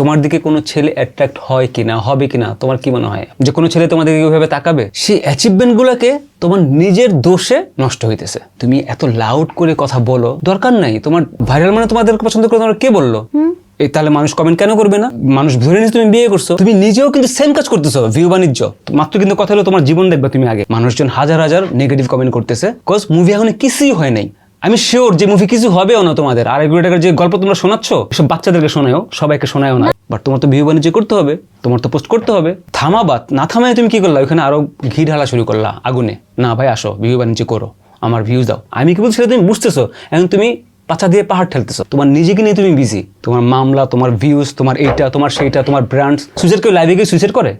তোমার দিকে কোনো ছেলে অ্যাট্রাক্ট হয় কিনা হবে কিনা তোমার কি মনে হয়? যে কোনো ছেলে তোমার দিকে ওইভাবে তাকাবে সেই অ্যাচিভমেন্ট গুলাকে তোমার নিজের দোষে নষ্ট হইতেছে। তুমি এত লাউড করে কথা বলো দরকার নাই। তোমার ভাইরাল মানে তোমাদের পছন্দ করে তোমার কে বলল? এই তাহলে মানুষ কমেন্ট কেন করবে না? মানুষ ধরে নিয়ে তুমি বিয়ে করছ। তুমি নিজেও কিন্তু সেম কাজ করতেছো ভিউ বাণিজ্য। মাত্র কিন্তু কথা হলো তোমার জীবন দেখবে তুমি আগে। মানুষজন হাজার হাজার নেগেটিভ কমেন্ট করতেছে কজ মুভি এখন কিছুই হয় নাই। আমি শিওর যে মুভি কিছু হবেও না তোমাদের। আর এগুলো টাকার যে গল্প তোমরা শোনাচ্ছ সব বাচ্চাদেরকে শোনাও সবাইকে শোনায়ও না। বাট তোমার তো ভিউ বাণিজ্য করতে হবে, তোমার তো পোস্ট করতে হবে। থামাবাত, না থামায় তুমি কি করলা? ওখানে আরও ঘি ঢালা শুরু করলা, আগুনে। না ভাই, আসো ভিউ বাণিজ্য করো, আমার ভিউজ দাও। আমি কি বলছি তুমি বুঝতেছো? এখন তুমি পাছা দিয়ে পাহাড় ঠেলতেছো। তোমার নিজেকে নিয়ে তুমি বিজি তোমার মামলা, তোমার ভিউজ তোমার এইটা, তোমার সেইটা, তোমার ব্র্যান্ড সুইসাইড কেউ লাইভে গিয়ে সুইসাইড করে?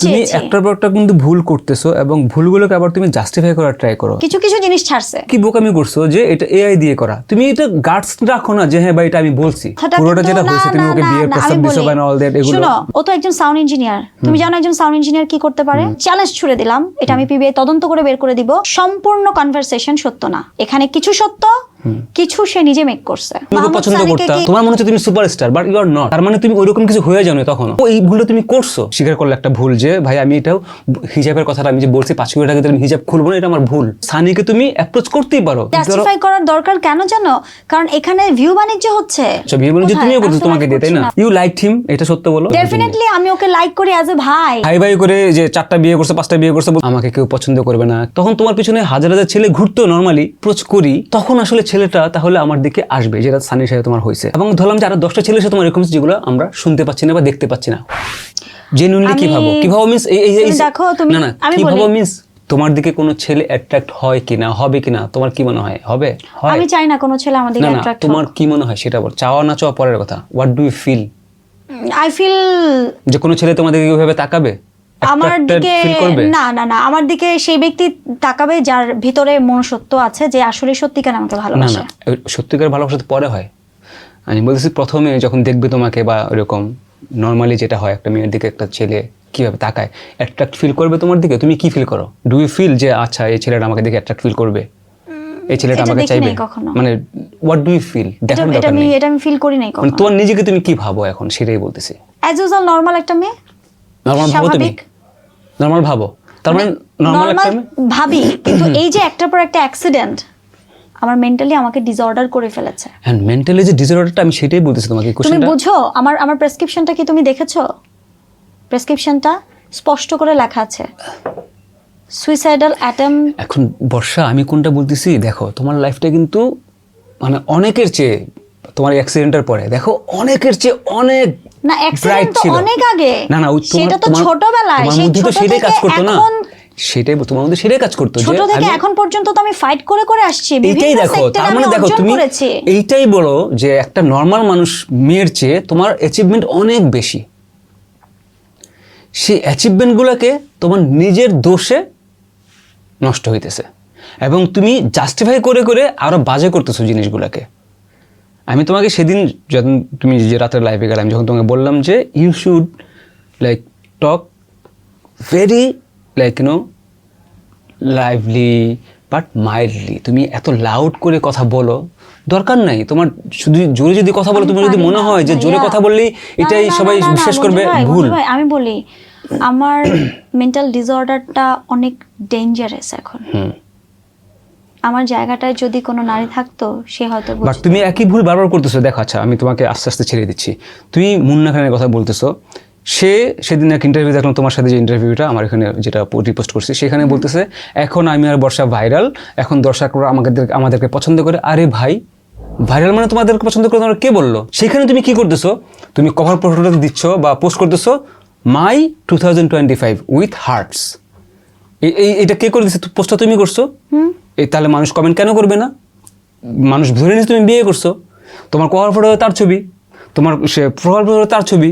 তুমি। একটার পর একটা কিন্তু ভুল করতেছো এবং ভুলগুলোকে আবার তুমি জাস্টিফাই করার ট্রাই করো। কিছু কিছু জিনিস ছাড়ছে। কি বোকামি করছ যে এটা এআই দিয়ে করা? তুমি এটা গার্ডস রাখো না যে হ্যাঁ ভাই এটা আমি বলছি। পুরোটা যেটা হয়েছে তুমি ওকে বিয়ের প্রস্তাব দিছো। বা অল দ্যাট এগুলো শোনো ও তো একজন সাউন্ড ইঞ্জিনিয়ার তুমি জানো একজন সাউন্ড ইঞ্জিনিয়ার কি করতে পারে? চ্যালেঞ্জ ছুড়ে দিলাম। এটা আমি পিবিআই তদন্ত করে বের করে দিব। সম্পূর্ণ কনভারসেশন সত্য না। এখানে কিছু সত্য কিছু সে নিজে মেক করছে। তুমি পছন্দ করতা। তোমার মনে হচ্ছে তুমি superstar but you are not তার মানে তুমি ওইরকম কিছু হয়ে যাও না তখন এই ভুলটা তুমি করছ। স্বীকার করলে একটা ভুল যে ভাই আমি এটাও হিজাবের কথাটা আমি যে বলছি পাঁচ মিনিট আগে আমি হিজাব খুলবো না এটা আমার ভুল। সানিকে তুমি অ্যাপ্রোচ করতেই পারো। জাস্টিফাই করার দরকার কেন জানো? কারণ এখানে ভিউ বাণিজ্য হচ্ছে। আচ্ছা বিয়ে বলে যে কোথায়? তুমিও করছ তোমাকে দিয়ে তাই না? ইউ লাইক হিম এটা সত্য বলো? ডেফিনেটলি আমি ওকে লাইক করি অ্যাজ এ ভাই। ভাই ভাই করে যে চারটা বিয়ে করছে পাঁচটা বিয়ে করছে আমাকে কেউ পছন্দ করবে না। তখন তোমার পিছনে হাজার হাজার ছেলে ঘুরতো নর্মালি প্রোচ করি। তখন আসলে ছেলেটা তাহলে আমার দিকে আসবে যেটা সানির সাথে তোমার হয়েছে। এবং ধরলাম যে আরও দশটা ছেলের সাথে তোমার এরকম যেগুলো আমরা শুনতে পাচ্ছি না বা দেখতে পাচ্ছি না। জেনুইনলি কি ভাবো? কি ভাবো মিন্স এই দেখো, তুমি- না না কি ভাবো মিন্স তোমার দিকে কোনো ছেলে অ্যাট্রাক্ট হয় কিনা হবে কিনা তোমার কি মনে হয়? হবে? আমি চাই না কোনো ছেলে আমার দিকে অ্যাট্রাক্ট তোমার কি মনে হয় সেটা বল। চাওয়া না চাওয়া পরের কথা। What do you feel I feel যে কোনো ছেলে তোমাদেরকে ওইভাবে তাকাবে? আমার দিকে না না না আমার দিকে সেই ব্যক্তি তাকাবে যার ভিতরে মনুষ্যত্ব আছে যে আসলে সত্যিকার আমাকে ভালোবাসে। সত্যিকার ভালোবাসা তো পরে হয়। আমি বলতেছি প্রথমে যখন দেখবে তোমাকে বা ওরকম নর্মালি যেটা হয় একটা মেয়ের দিকে একটা ছেলে কীভাবে তাকায় অ্যাট্রাক্ট ফিল করবে তোমার দিকে? তুমি কি ফিল করো? ডু ইউ ফিল যে আচ্ছা এই ছেলেটা আমাকে দেখে অ্যাট্রাক্ট ফিল করবে? এই ছেলেটা আমাকে দেখি চাইবে? মানে হোয়াট ডু ইউ ফিল দেখার এটা দরকার আমি নেই। এটা আমি ফিল করি নাই মানে কখনো। তোমার নিজেকে তুমি কি ভাবো এখন? সেটাই বলতেছি। অ্যাজ ইউজুয়াল নর্মাল একটা মেয়ে। নর্মাল ভাবো তুমি। নর্মাল ভাবো। তার মানে নর্মাল একটা মেয়ে? ভাবি কিন্তু এই যে একটার পর একটা অ্যাক্সিডেন্ট আমার মেন্টালি আমাকে ডিসঅর্ডার করে ফেলেছে। হ্যাঁ মেন্টালি যে ডিসঅর্ডারটা আমি সেটাই বলতেছি তোমাকে তুমি বুঝো আমার আমার প্রেসক্রিপশনটা কি তুমি দেখেছ? প্রেসক্রিপশনটা স্পষ্ট করে লেখা আছে। সুইসাইডাল অ্যাটম এখন বর্ষা আমি কোনটা বলতেছি? দেখো তোমার লাইফটা কিন্তু মানে অনেকের চেয়ে তোমার অ্যাক্সিডেন্টের পরে দেখো অনেকের চেয়ে অনেক না অ্যাক্সিডেন্ট তো অনেক আগে। না না সেটা তো ছোটবেলায় সেই ছোট কাজ থেকে করতো না। সেটাই তোমার মধ্যে সেটাই কাজ করতো ছোট থেকে এখন পর্যন্ত তো আমি ফাইট করে করে আসছি এইটাই দেখো তার মানে দেখো তুমি এইটাই বলো যে একটা নর্মাল মানুষ মেয়ের চেয়ে তোমার অ্যাচিভমেন্ট অনেক বেশি। সেই অ্যাচিভমেন্টগুলোকে তোমার নিজের দোষে নষ্ট হইতেছে। এবং তুমি জাস্টিফাই করে করে আরও বাজে করতেছো জিনিসগুলোকে। আমি তোমাকে সেদিন যখন তুমি যে রাতের লাইফে গেলাম যখন তোমাকে বললাম যে you should like talk very like you know lively but mildly তুমি এত লাউড করে কথা বলো দরকার নাই। তোমার শুধু জোরে যদি কথা বলো তোমার যদি মনে হয় যে জোরে কথা বললেই এটাই সবাই বিশ্বাস করবে ভুল। আমি বলি আমার মেন্টাল ডিসঅর্ডারটা অনেক ডেঞ্জারাস এখন। হুম। আমার জায়গাটায় যদি কোনো নারী থাকতো সে হয়তো বাট তুমি একই ভুল বারবার করতেছো। দেখো আচ্ছা আমি তোমাকে আস্তে আস্তে ছেড়ে দিচ্ছি। তুমি মুন্না খানের কথা বলতেছো। সে সেদিন এক ইন্টারভিউ দেখলাম তোমার সাথে যে ইন্টারভিউটা আমার এখানে যেটা রিপোস্ট করছি সেখানে বলতেছে এখন আমি আর বর্ষা ভাইরাল এখন দর্শকরা আমাদের আমাদেরকে পছন্দ করে। আরে ভাই ভাইরাল মানে তোমাদেরকে পছন্দ করে তোমার কে বলল? সেখানে তুমি কি করতেছো? তুমি কভার ফটোটা দিচ্ছ বা পোস্ট করতেছো my two thousand twenty five with hearts এই এটা কে করে দিচ্ছে পোস্টটা তুমি করছ? এই তাহলে মানুষ কমেন্ট কেন করবে না? মানুষ ধরে নিচ্ছে তুমি বিয়ে করছ। তোমার কভার ফটো তার ছবি। তোমার সে প্রোফাইল ফটো তার ছবি।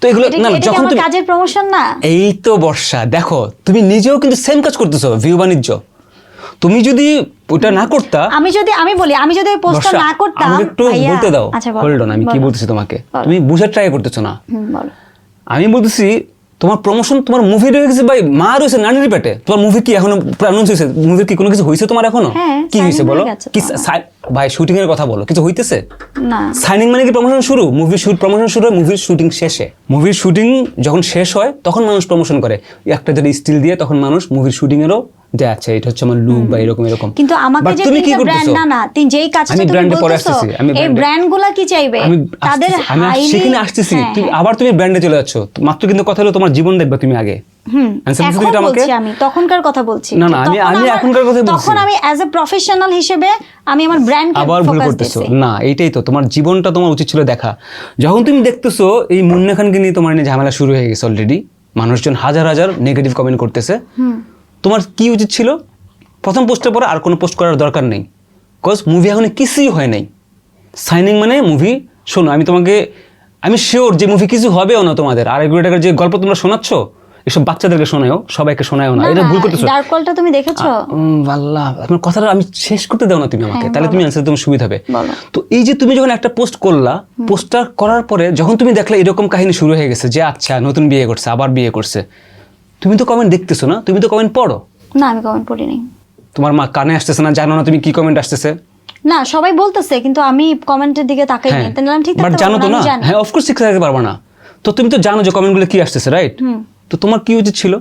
তো এগুলো না যখন তুমি কাজের প্রমোশন না? এই তো বর্ষা দেখো তুমি নিজেও কিন্তু সেম কাজ করতেছো ভিউ বাণিজ্য। তুমি যদি ওটা না করতা আমি যদি আমি বলি আমি যদি ওই পোস্টটা না করতাম আমাকে একটু বলতে দাও। আচ্ছা বলো, হোল্ড অন আমি কি বলো। বলতেছি তোমাকে? তুমি বুঝার ট্রাই করতেছো না। আমি বলতেছি তোমার প্রমোশন তোমার মুভি রয়েছে ভাই মা রয়েছে নানির পেটে। তোমার মুভি কি এখনও অ্যানাউন্স হয়েছে? মুভির কি কোনো কিছু হয়েছে তোমার এখনও? হ্যাঁ, কি হয়েছে বলো? কি ভাই শুটিং এর কথা বলো কিছু হইতেছে? না। সাইনিং মানে কি প্রমোশন শুরু? মুভি শুট প্রমোশন শুরু হয় মুভির শুটিং শেষে। মুভির শুটিং যখন শেষ হয় তখন মানুষ প্রমোশন করে। একটা যদি স্টিল দিয়ে তখন মানুষ মুভির শুটিং এরও যে আচ্ছা এটা হচ্ছে আমার লুক বা এরকম এরকম। কিন্তু আমাকে যে তুমি কি ব্র্যান্ড না না তিন যেই কাজটা আমি তুমি brand পরে আসতেছি, আমি এই brand এ- ব্র্যান্ডগুলা কি চাইবে? আমি তাদের আমি সেখানে আসতেছি। হ্যাঁ, তুমি হ্যাঁ। আবার তুমি ব্র্যান্ডে চলে যাচ্ছ। মাত্র কিন্তু কথা হলো তোমার জীবন দেখবে তুমি আগে? আমি তখনকার কথা বলছি। না, না, আমি- আমি এখনকার কথাই বলছি। তখন আমি অ্যাজ এ প্রফেশনাল হিসেবে আমি আমার ব্র্যান্ড আবার ভুল করতেছো। না এইটাই তো তোমার জীবনটা তোমার উচিত ছিল দেখা। যখন তুমি দেখতেছো এই মুন্না খানকে নিয়ে তোমার নিয়ে ঝামেলা শুরু হয়ে গেছে অলরেডি মানুষজন হাজার হাজার নেগেটিভ কমেন্ট করতেছে। তোমার কি উচিত ছিল? প্রথম পোস্টের পরে আর কোনো পোস্ট করার দরকার নেই। বিকজ মুভি এখন কিছুই হয় নাই। সাইনিং মানে মুভি শোনো আমি তোমাকে আমি শিওর যে মুভি কিছু হবেও না তোমাদের। আর এগুলো টাকার যে গল্প তোমরা শোনাচ্ছ এসব বাচ্চাদেরকে শোনায়ও সবাইকে শোনায়ও না। এটা ভুল করতেছো। ডার্ক কলটা তুমি দেখেছ? আল্লাহ আপনার কথাটা আমি শেষ করতে দাও না তুমি আমাকে। হ্যাঁ, তাহলে তুমি অ্যান্সার তোমার সুবিধা হবে। তো এই যে তুমি যখন একটা পোস্ট করলা পোস্টটা করার পরে যখন তুমি দেখলে এরকম কাহিনী শুরু হয়ে গেছে যে আচ্ছা নতুন বিয়ে করছে আবার বিয়ে করছে তুমি তো কমেন্ট দেখতেছো না? তুমি তো কমেন্ট পড়ো। না আমি কমেন্ট পড়িনি তোমার মা কানে আসতেছে না? জানো না তুমি কি কমেন্ট আসতেছে? না সবাই বলতেছে কিন্তু আমি কমেন্টের দিকে তাকাই হ্যাঁ। না তাহলে আমি ঠিক বাট থাকতে জানো পারব তো না। হ্যাঁ অফকোর্স ঠিক থাকতে পারব না। তো তুমি তো জানো যে কমেন্টগুলো কি আসতেছে রাইট তো তোমার কি উচিত ছিল?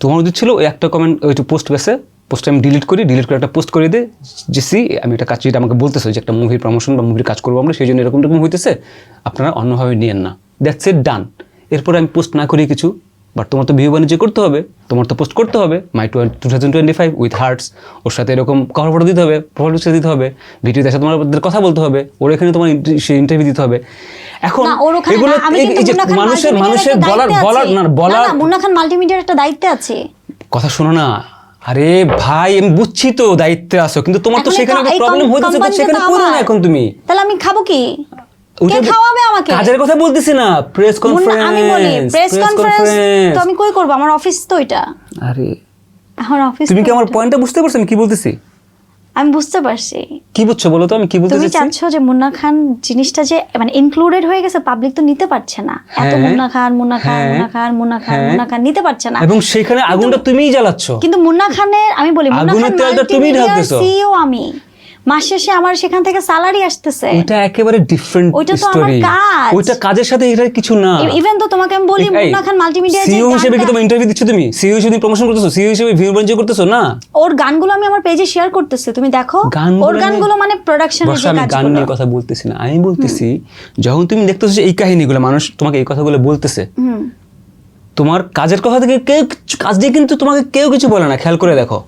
তোমার উচিত ছিল ওই একটা কমেন্ট ওই পোস্ট গেছে পোস্ট আমি ডিলিট করি ডিলিট করে একটা পোস্ট করে দিই যে সি আমি একটা কাজ যেটা আমাকে বলতেছে যে একটা মুভির প্রমোশন বা মুভির কাজ করব আমরা সেই জন্য এরকম এরকম হইতেছে আপনারা অন্যভাবে নিয়েন না। দ্যাটস ইট ডান এরপরে আমি পোস্ট না করি কিছু বাট তোমার তো ভিউ বাণিজ্য করতে হবে তোমার তো পোস্ট করতে হবে। My two thousand twenty five with hearts ওর সাথে এরকম কভার ফটো দিতে হবে প্রোফাইল পিকচার দিতে হবে ভিডিওতে এসে তোমার কথা বলতে হবে ওর এখানে তোমার ইন্টারভিউ দিতে হবে। এখন এগুলো মানুষের মানুষের বলার বলার না বলার মুন্না খান মাল্টিমিডিয়ার একটা দায়িত্বে আছে। কথা শোনো না আরে ভাই আমি বুঝছি তো দায়িত্বে আছো কিন্তু তোমার তো সেখানে প্রবলেম কম- হইতেছে সেখানে করো না এখন তুমি। তাহলে আমি খাব কি? কে খাওয়াবে আমাকে? কাজের কথা বলতেছি না প্রেস কনফারেন্স আমি বলি প্রেস কনফারেন্স তো আমি কই করব? আমার অফিস তো এটা। আরে আমার অফিস তুমি কি আমার পয়েন্টটা বুঝতে পারছ? আমি কি বলতেছি? আমি বুঝতে পারছি। কি বুঝছ বলো তো? আমি কি বলতে তুমি চাচ্ছি যে মুন্না খান জিনিসটা যে মানে ইনক্লুডেড হয়ে গেছে পাবলিক তো নিতে পারছে না। এত হ্যাঁ, মুন্না খান মুন্না খান হ্যাঁ, মুন্না খান মুন্না খান হ্যাঁ। মুন্না খান নিতে পারছে না। এবং সেখানে আগুনটা তুমিই জ্বালাচ্ছ। কিন্তু মুন্না খানের আমি বলি মুন্না খান তেলটা ঢালতেছো। সিইও আমি। মাস শেষে আমার সেখান থেকে স্যালারি আসতেছে। ওইটা একেবারে ডিফারেন্ট ওইটা তো আমার কাজ। ওইটা কাজের সাথে কিছু না। ইভেন তো তোমাকে আমি বলি মুন্না খান মাল্টিমিডিয়া সিইও হিসেবে কি তুমি ইন্টারভিউ দিচ্ছ তুমি? সিইও হিসেবে প্রমোশন করতেছো? সিইও হিসেবে ভিউ বাণিজ্য করতেছো? না। ওর গানগুলো আমি আমার পেজে শেয়ার করতেছি তুমি দেখো। ওর গানগুলো মানে প্রোডাকশনের বর্ষা যে আমি গান নিয়ে কথা বলতেছি না। আমি বলতেছি যখন তুমি দেখতেছো যে এই কাহিনীগুলো মানুষ তোমাকে এই কথাগুলো বলতেছে তোমার কাজের কথা থেকে কেউ কাজ দিয়ে কিন্তু তোমাকে কেউ কিছু বলে না। খেয়াল করে দেখো।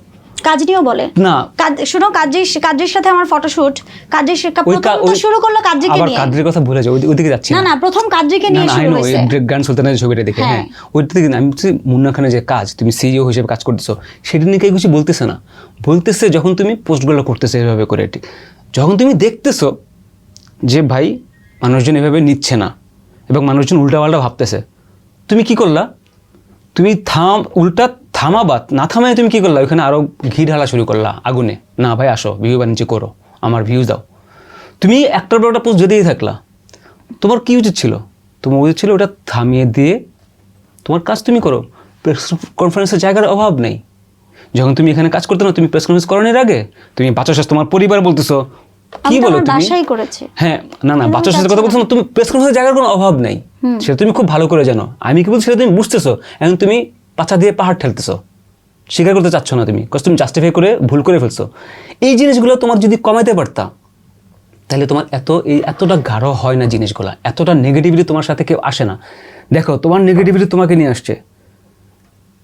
কাজ নিয়েও বলে। না। কাজ শুনো কাজের সাথে সাথে আমার ফটোশুট কাজের প্রথম তো শুরু করল কাজকে নিয়ে। কাদের কথা ভুলে যাও ওইদিকে যাচ্ছি না না। প্রথম কাজকে নিয়ে শুরু হয়েছে। গান সুলতানের ছবিটা দেখে হ্যাঁ। হ্যাঁ। ওইটা থেকে আমি বলছি মুন্না খানের যে কাজ তুমি সিইও হিসেবে কাজ করতেছো সেটা নিয়ে কেউ কিছু বলতেছে না। বলতেছে যখন তুমি পোস্টগুলো করতেছো এভাবে করে ঠিক। যখন তুমি দেখতেছো যে ভাই মানুষজন এভাবে নিচ্ছে না এবং মানুষজন উল্টাপাল্টা ভাবতেছে তুমি কি করলা? তুমি থাম উল্টা থামাবাদ না থামায় তুমি কি করলা? ওখানে আরও ঘি ঢালা শুরু করলা আগুনে। না ভাই আসো ভিউ বাণিজ্য করো আমার ভিউজ দাও। তুমি একটার পর একটা পোস্ট যেতেই থাকলা। তোমার কি উচিত ছিল? তোমার উচিত ছিল ওটা থামিয়ে দিয়ে তোমার কাজ তুমি করো। প্রেস কনফারেন্সের জায়গার অভাব নেই। যখন তুমি এখানে কাজ করতে না তুমি প্রেস কনফারেন্স করানোর আগে? তুমি বাচ্চার সাথে তোমার পরিবার বলতেছো। কি বলো তুমি? হ্যাঁ না না বাচ্চার সাথে কথা বলছো না তুমি প্রেস কনফারেন্সের জায়গার কোনো অভাব নেই। সেটা তুমি খুব ভালো করে জানো। আমি কি বলছি সেটা তুমি বুঝতেছো। এখন তুমি পাছা দিয়ে পাহাড় ঠেলতেছো। স্বীকার করতে চাচ্ছ না তুমি। কজ তুমি জাস্টিফাই করে ভুল করে ফেলছো। এই জিনিসগুলো তোমার যদি কমাইতে পারতা তাহলে তোমার এত এই এতটা গাঢ় হয় না জিনিসগুলো। এতটা নেগেটিভিটি তোমার সাথে কেউ আসে না। দেখো তোমার নেগেটিভিটি তোমাকে নিয়ে আসছে।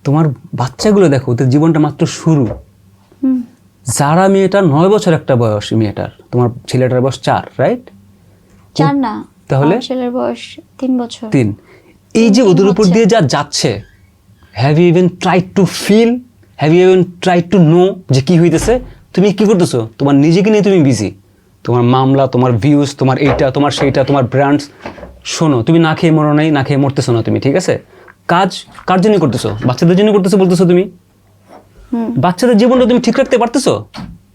তোমার বাচ্চাগুলো দেখো ওদের জীবনটা মাত্র শুরু। যারা মেয়েটার নয় বছর একটা বয়স মেয়েটার তোমার ছেলেটার বয়স চার রাইট চার না তাহলে? ছেলের বয়স তিন বছর। তিন। এই যে ওদের উপর দিয়ে যা যাচ্ছে have you even try to feel have you even try to know যে কি হইতেছে? তুমি কি করতেছো? তোমার নিজেকে নিয়ে তুমি বিজি তোমার মামলা তোমার ভিউজ তোমার এইটা তোমার সেইটা তোমার ব্র্যান্ডস শোনো তুমি না খেয়ে মরো নাই না খেয়ে মরতেছো না তুমি ঠিক আছে? কাজ কার জন্য করতেছো? বাচ্চাদের জন্য করতেছো বলতেছো তুমি? বাচ্চাদের জীবনটা তুমি ঠিক রাখতে পারতেছো?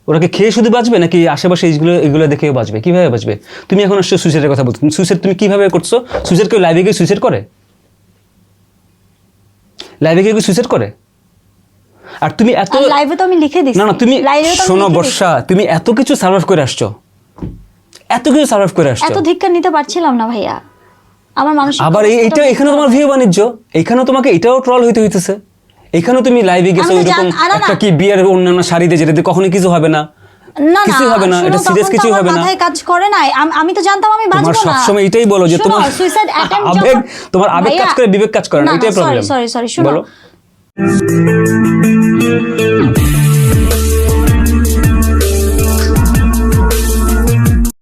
ওরা কি খেয়ে শুধু বাঁচবে নাকি আশেপাশে এইগুলো এগুলো দেখেও বাঁচবে? কীভাবে বাঁচবে? তুমি এখন আসছো সুইসাইডের কথা বলছো সুইসাইড তুমি কীভাবে করছ? সুইসাইড কেউ লাইভে গিয়ে সুইসাইড করে? লাইভে কেউ সুইসাইড করে? আর তুমি এত লাইভে তো আমি লিখে দিচ্ছি না না তুমি শোনো বর্ষা তুমি এত কিছু সার্ভাইভ করে আসছো। এত কিছু সার্ভাইভ করে আসছো। এত ধিক্কার নিতে পারছিলাম না ভাইয়া। আমার মানুষ আবার এই- এইটা এখানে তোমার ভিউ বাণিজ্য। এখানেও তোমাকে এটাও ট্রল হইতে হইতেছে। এখানেও তুমি লাইভে গেছো ওইরকম। একটা কি বিয়ের অন্যান্য শাড়িতে যেটাতে কখনোই কিছু হবে না। না কিছু হবে না এটা সিরিয়াস কিছু হবে না। মাথায় কাজ করে না আমি তো জানতাম আমি তোমার বাঁচবো না। সবসময় এটাই বলো যে তোমার সুইসাইড আবেগ তোমার আবেগ কাজ করে বিবেক কাজ করে না এটাই প্রবলেম সরি সরি শুনো। বলো।